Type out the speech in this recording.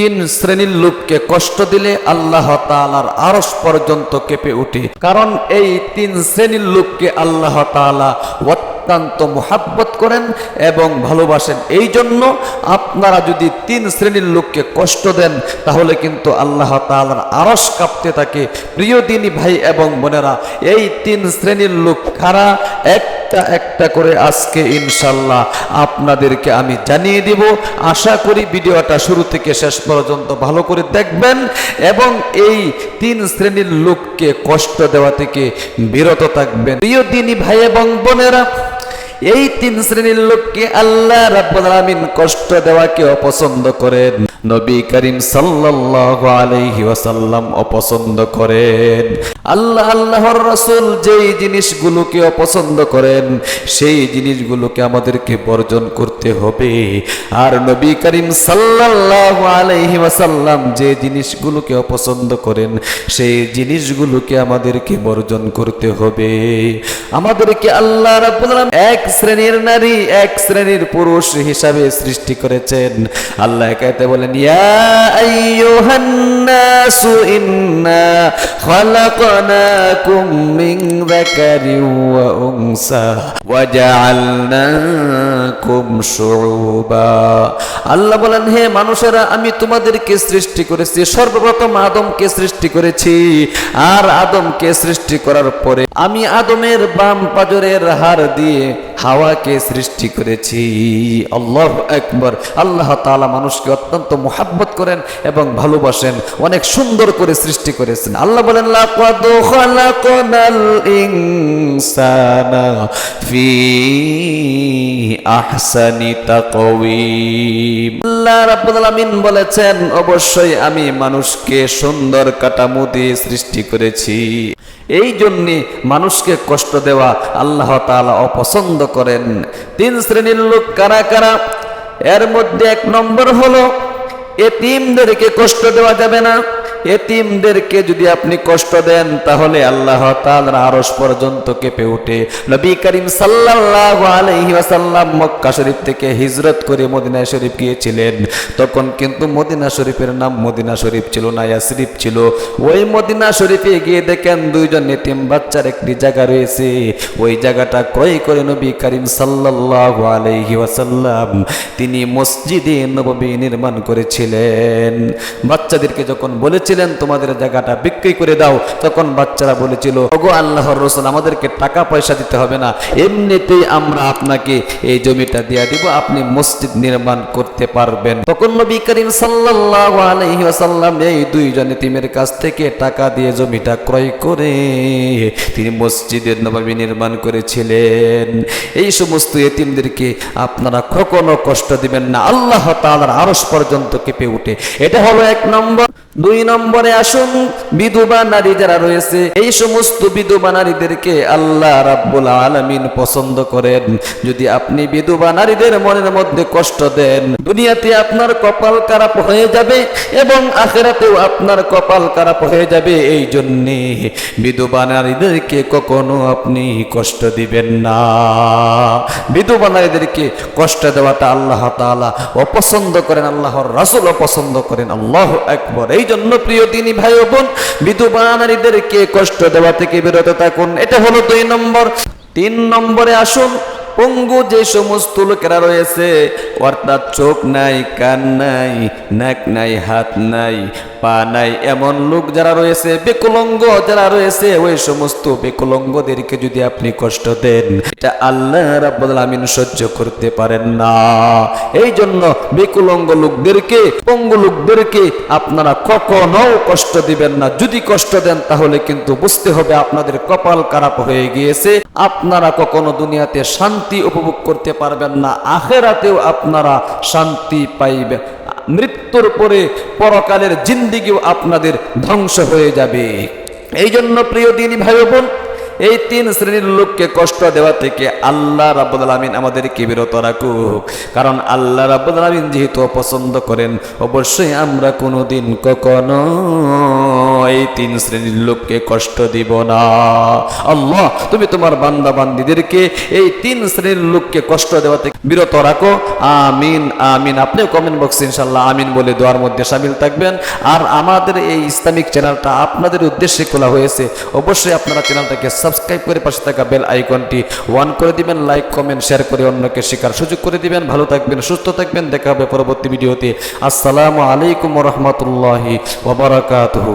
তিন শ্রেণির লোককে কষ্ট দিলে আল্লাহ তালার আরস পর্যন্ত কেঁপে উঠে কারণ এই তিন শ্রেণির লোককে আল্লাহ তাআলা অত্যন্ত মোহাব্বত করেন এবং ভালোবাসেন। এই জন্য আপনারা যদি তিন শ্রেণির লোককে কষ্ট দেন, তাহলে কিন্তু আল্লাহ তালার আরস কাঁপতে থাকে। প্রিয় দিনী ভাই এবং বোনেরা, এই তিন শ্রেণির লোক কারা? একটা একটা করে আজকে ইনশাল্লাহ আপনাদেরকে আমি জানিয়ে দিব। আশা করি ভিডিওটা শুরু থেকে শেষ পর্যন্ত ভালো করে দেখবেন এবং এই তিন শ্রেণির লোককে কষ্ট দেওয়া থেকে বিরত থাকবেন। প্রিয় দিনী ভাই এবং বোনেরা এই তিন শ্রেণির লোককে আল্লাহ রাব্বুল কষ্ট দেওয়াকে অপছন্দ করেন। নবী করিম সাল্লাল্লাহু আলাইহি ওয়াসাল্লাম অপছন্দ করেন। আল্লাহ আল্লাহর রাসূল যেই জিনিসগুলোকে অপছন্দ করেন, সেই জিনিসগুলোকে আমাদেরকে বর্জন করতে হবে। আর নবী করিম সাল্লাল্লাহু আলাইহি ওয়াসাল্লাম যে জিনিসগুলোকে অপছন্দ করেন, সেই জিনিসগুলোকে আমাদেরকে বর্জন করতে হবে। আমাদেরকে আল্লাহ রাব্বুল আলামিন এক শ্রেণির নারী এক শ্রেণির পুরুষ হিসাবে সৃষ্টি করেছেন। আল্লাহ একাতে বলেন, ইয়া আইয়ুহান নাসু ইন্না খালাকনাকুম মিন যাকারিন ওয়া উনসা ওয়া জাআলনাকুম শুউবা। আল্লাহ বলেন, হে মানুষেরা, আমি তোমাদেরকে সৃষ্টি করেছি। সর্বপ্রথম আদমকে সৃষ্টি করেছি। আর আদমকে সৃষ্টি করার পরে আমি আদমের বাম পাজরের হাড় দিয়ে হাওয়াকে সৃষ্টি করেছি। আল্লাহ একবার আল্লাহ তাআলা মানুষকে অত্যন্ত মোহাব্বত করেন এবং ভালোবাসেন, অনেক সুন্দর করে সৃষ্টি করেছেন। আল্লাহ বলেন বলেছেন, অবশ্যই আমি মানুষকে সুন্দর কাঠামো দিয়ে সৃষ্টি করেছি। এই জন্যে মানুষকে কষ্ট দেওয়া আল্লাহ তালা অপছন্দ করেন। তিন শ্রেণির লোক কারা কারা? এর মধ্যে এক নম্বর হলো, এতিমদেরকে কষ্ট দেওয়া যাবে না। এতিমদেরকে যদি আপনি কষ্ট দেন, তাহলে আল্লাহ তাআলার আরশ পর্যন্ত কেঁপে ওঠে। নবী করিম সাল্লাল্লাহু আলাইহি মক্কা শরীফ থেকে হিজরত করে মদিনা শরীফ গিয়েছিলেন। তখন কিন্তু মদিনা শরীফের নাম মদিনা শরীফ ছিল না, ইয়াসরিফ ছিল। ওই মদিনা শরীফে গিয়ে দেখেন দুইজন এতিম বাচ্চার একটি জায়গা রয়েছে। ওই জায়গাটা ক্রয় করে নবী করিম সাল্লাল্লাহু আলাইহি ওয়াসাল্লাম তিনি মসজিদে নববী নির্মাণ করেছিলেন। বাচ্চাদেরকে যখন বলেছিলেন, তোমাদের জায়গাটা বিক্রি করে দাও। তখন বাচ্চারা বলেছিল, ওগো আল্লাহর রসুল, আমাদেরকে টাকা পয়সা দিতে হবে না। এমনিতেই আমরা আপনাকে এই জমিটা দিয়ে দিব, আপনি মসজিদ নির্মাণ করতে পারবেন। তখন নবী করিম সাল্লাল্লাহু আলাইহি ওয়াসাল্লাম এই দুইজন এতিমের কাছ থেকে টাকা দিয়ে জমিটা ক্রয় করে তিনি মসজিদের নববী নির্মাণ করেছিলেন। এই সমস্ত এতিমদেরকে আপনারা কখনো কষ্ট দিবেন না। আল্লাহ তালার আরস পর্যন্ত কেঁপে উঠে। এটা হলো এক নম্বর। দুই নম্বরে আসুন, বিধবা নারী যারা রয়েছে, এই সমস্ত বিধবা নারীদেরকে আল্লাহ রাব্বুল আলামিন পছন্দ করেন। যদি আপনি বিধবা নারীদের মনের মধ্যে কষ্ট দেন, দুনিয়াতে আপনার কপাল খারাপ হয়ে যাবে এবং আখেরাতেও আপনার কপাল খারাপ হয়ে যাবে, এই জন্যে বিধবা নারীদেরকে কখনো আপনি কষ্ট দিবেন না। বিধবা নারীদেরকে কষ্ট দেওয়াটা আল্লাহ তাআলা অপছন্দ করেন, আল্লাহর রাসূল অপছন্দ করেন, আল্লাহ একবার এই জন্য প্রিয় দিনী ভাই বোন, বিধবা নারীদেরকে কষ্ট দেওয়া থেকে বিরত থাকুন। এটা হলো দুই নম্বর। তিন নম্বরে আসুন। পঙ্গু যে সমস্ত লোকেরা রয়েছে, অর্থাৎ চোখ নাই, কান নাই, নাক নাই, হাত নাই, পা নাই, এমন লোক যারা রয়েছে, বেকুলঙ্গ যারা রয়েছে, ওই সমস্ত বেকুলঙ্গদেরকে যদি আপনি কষ্ট দেন, এটা আল্লাহ রাব্বুল আলামিন সহ্য করতে পারেন না। এই জন্য বেকুলঙ্গ লোকদেরকে, পঙ্গু লোকদেরকে আপনারা কখনো কষ্ট দিবেন না। যদি কষ্ট দেন, তাহলে কিন্তু বুঝতে হবে আপনাদের কপাল খারাপ হয়ে গিয়েছে। আপনারা কখনো দুনিয়াতে শান্তি উপভোগ করতে পারবেন না। আখেরাতেও আপনারা শান্তি পাইবেন মৃত্যুর পরে পরকালের জিন্দিগিও আপনাদের ধ্বংস হয়ে যাবে। এই জন্য প্রিয় দিনী ভাই বোন এই তিন শ্রেণির লোককে কষ্ট দেওয়া থেকে আল্লাহ আলামিন আমাদেরকে বিরত রাখুক। কারণ আল্লাহ আলামিন যেহেতু পছন্দ করেন, অবশ্যই আমরা কোনোদিন কখনো এই তিন শ্রেণির লোককে কষ্ট দিব না। আল্লাহ, তুমি তোমার বান্দা বান্দিদেরকে এই তিন শ্রেণির লোককে কষ্ট দেওয়া থেকে বিরত রাখো। আমিন আমিন। আপনিও কমেন্ট বক্সে ইনশাল্লাহ আমিন বলে দোয়ার মধ্যে সামিল থাকবেন। আর আমাদের এই ইসলামিক চ্যানেলটা আপনাদের উদ্দেশ্যে খোলা হয়েছে, অবশ্যই আপনারা চ্যানেলটাকে সাবস্ক্রাইব করে পাশে থাকা বেল আইকনটি ওয়ান করে দিবেন লাইক কমেন্ট শেয়ার করে অন্যকে শেখার সুযোগ করে দিবেন। ভালো থাকবেন, সুস্থ থাকবেন। দেখা হবে পরবর্তী ভিডিওতে। আসসালামু আলাইকুম রহমতুল্লাহি ওবরাকাতুহু